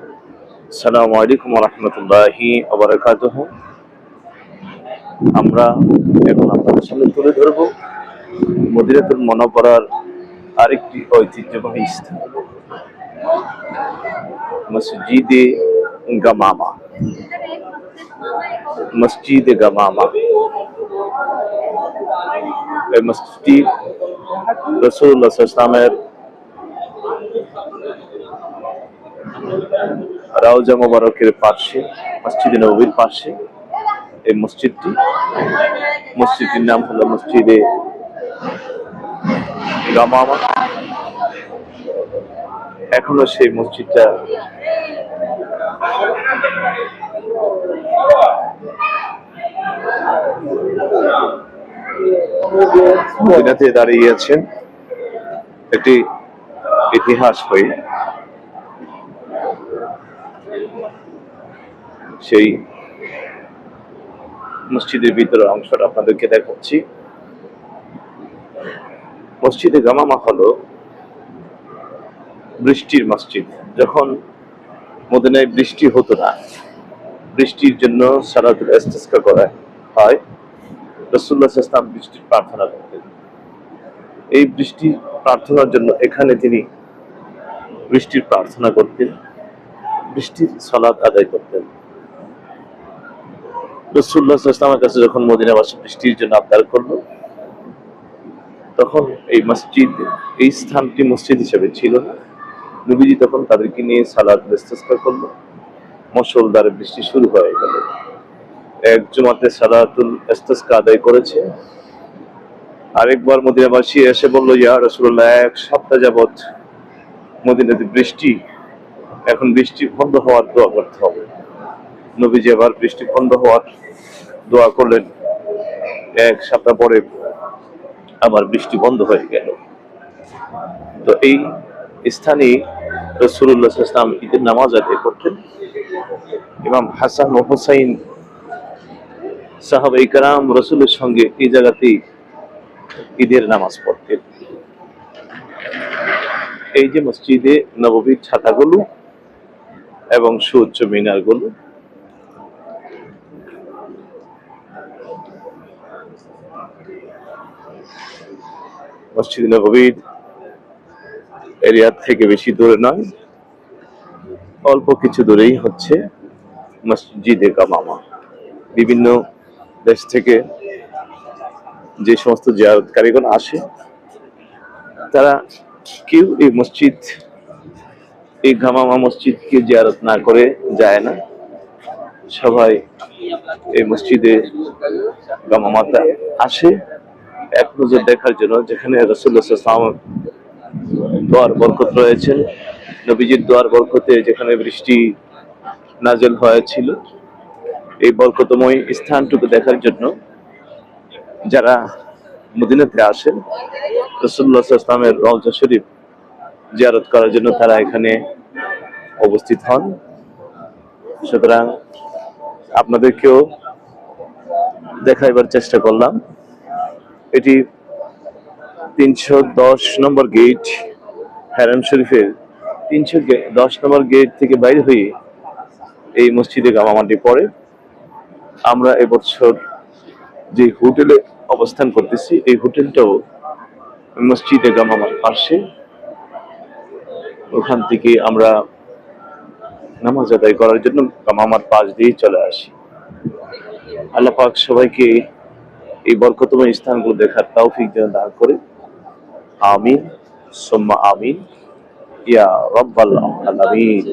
আসসালামু আলাইকুম রহমতুল্লাহি আবরাকাতুহ আমরা এখন আপনাদের সামনে তুলে ধরব মদিরাতুল মনোপরার আরেকটি ঐতিহ্যবাহী স্থান, মসজিদে গামামা। মসজিদে গামামা। এই মসজিদটি রসুল্লাহ ইসলামের রাউজা মোবারকের পাশে, মসজিদে নবীর পাশে এই মসজিদটি। মসজিদটির নাম হলো মসজিদে গামামা। এখনও সেই মসজিদটা দাঁড়িয়ে আছেন। একটি ইতিহাস হয়ে সেই মসজিদের ভিতরের অংশটা আপনাদেরকে দেখাচ্ছি। মসজিদে গামামা হলো বৃষ্টির মসজিদ। যখন মদিনায় বৃষ্টি হতো না, বৃষ্টির জন্য সালাতুল ইস্তিসকা করা হয়। রসুল্লাহ ইসলাম বৃষ্টির প্রার্থনা করতেন। এই বৃষ্টির প্রার্থনার জন্য এখানে তিনি বৃষ্টির প্রার্থনা করতেন, বৃষ্টির সলাদ আদায় করতেন। কাছে যখন বৃষ্টির জন্য আবদার করল, তখন এই মসজিদ, এই স্থানটি মসজিদ হিসেবে ছিল না। নবীজি তখন তাদেরকে নিয়ে সালাদ ইস্তেস্কা করল। মশলদারে বৃষ্টি শুরু হয়ে গেল। এক জুমাতে সালাতুল আদায় করেছে। আরেকবার মদিনাবাসী এসে বলল, ইয়া রসুল্লাহ এক সপ্তাহ যাবৎ মদিনাতে বৃষ্টি, এখন বৃষ্টি বন্ধ হওয়ার দোয়া করতে হবে। নবীজি আবার বৃষ্টি বন্ধ হওয়ার দোয়া করলেন। এক সপ্তাহ পরে আবার বৃষ্টি বন্ধ হয়ে গেল। তো এই স্থানে রসুল্লাহ ইসলাম ঈদের নামাজ আদায় করতেন। ইমাম হাসান ও হোসাইন সাহাব ইকরাম রসুলের সঙ্গে এই জায়গাতেই ঈদের নামাজ পড়তেন। এই যে মসজিদে নববীর ছাতাগুলো এবং সুউচ্চ মিনারগুলো মসজিদ নববীর এরিয়া থেকে বেশি দূরে নয়। অল্প কিছু দূরেই হচ্ছে মসজিদে কামামা বিভিন্ন দেশ থেকে যে সমস্ত জিয়ারতকারীগণ আসে, তারা কেউ এই মসজিদ, এই গামামা মসজিদকে জিয়ারত না করে যায় না। সবাই এই মসজিদে গামামাতে আসে। এক নজর দেখার জন্য, যেখানে রসুল্লাহাম দোয়ার বরকত রয়েছেন নবীজির দোয়ার বরকতে যেখানে বৃষ্টি নাজেল হয়েছিল, এই বরকতময় স্থানটুকু দেখার জন্য যারা মদিনাতে আসেন রসুল্লাহ ইসলামের রওজা শরীফ জিয়ারত করার জন্য তারা এখানে অবস্থিত হন। সুতরাং আপনাদেরকেও দেখাইবার চেষ্টা করলাম। এটি তিনশো দশ নম্বর গেট হ্যারাম শরীফের তিনশো দশ নম্বর গেট থেকে বাইরে হয়ে এই মসজিদে গামামাটি পড়ে। আমরা এবছর যে হোটেলে অবস্থান করতেছি, এই হোটেলটাও মসজিদে গামামার পাশে। ওখান থেকে আমরা নামাজ আদায় করার জন্য গামামার পাশ দিয়ে চলে আসি। আল্লাহ পাক সবাইকে এই বরকতময় স্থানগুলো দেখার তৌফিক যেন দান করে। আমিন সোম্মা আমিন। ইয়া রব্বাল আলামিন।